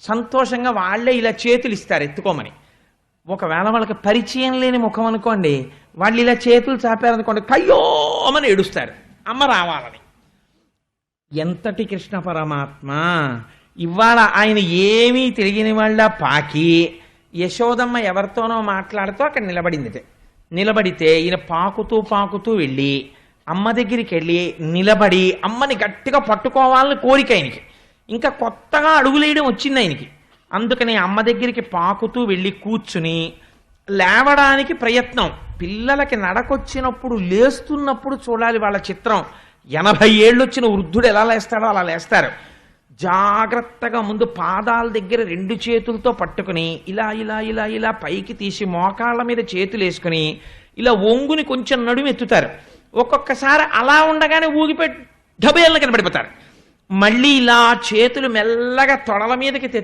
సంతోషంగా వాళ్ళే ఇలా చేతులు ఇస్తారు ఎత్తుకోమని. ఒకవేళ వాళ్ళకి పరిచయం లేని ముఖం అనుకోండి వాళ్ళు ఇలా చేతులు చాపారనుకోండి కయ్యోమని ఏడుస్తారు. అమ్మ రావాలని. ఎంతటి కృష్ణ పరమాత్మ. ఇవాళ ఆయన ఏమీ తెలియని వాళ్ళ పాకి. యశోదమ్మ ఎవరితోనో మాట్లాడుతూ అక్కడ నిలబడింది నిలబడితే ఈయన పాకుతూ పాకుతూ వెళ్ళి అమ్మ దగ్గరికి వెళ్ళి నిలబడి అమ్మని గట్టిగా పట్టుకోవాలని కోరిక ఆయనకి. ఇంకా కొత్తగా అడుగులేయడం వచ్చింది ఆయనకి. అందుకని అమ్మ దగ్గరికి పాకుతూ వెళ్ళి కూర్చుని లేవడానికి ప్రయత్నం. పిల్లలకి నడకొచ్చినప్పుడు లేస్తున్నప్పుడు చూడాలి వాళ్ళ చిత్రం. ఎనభై ఏళ్ళు వచ్చిన వృద్ధుడు ఎలా లేస్తాడో అలా లేస్తారు. జాగ్రత్తగా ముందు పాదాల దగ్గర రెండు చేతులతో పట్టుకుని ఇలా ఇలా ఇలా ఇలా పైకి తీసి మోకాళ్ళ మీద చేతులు వేసుకుని ఇలా ఒంగుని కొంచెం నడుము ఎత్తుతారు. ఒక్కొక్కసారి అలా ఉండగానే ఊగిపెట్టి డబేళ్ళ కనబడిపోతారు మళ్ళీ ఇలా చేతులు మెల్లగా తొడల మీదకి తెచ్చు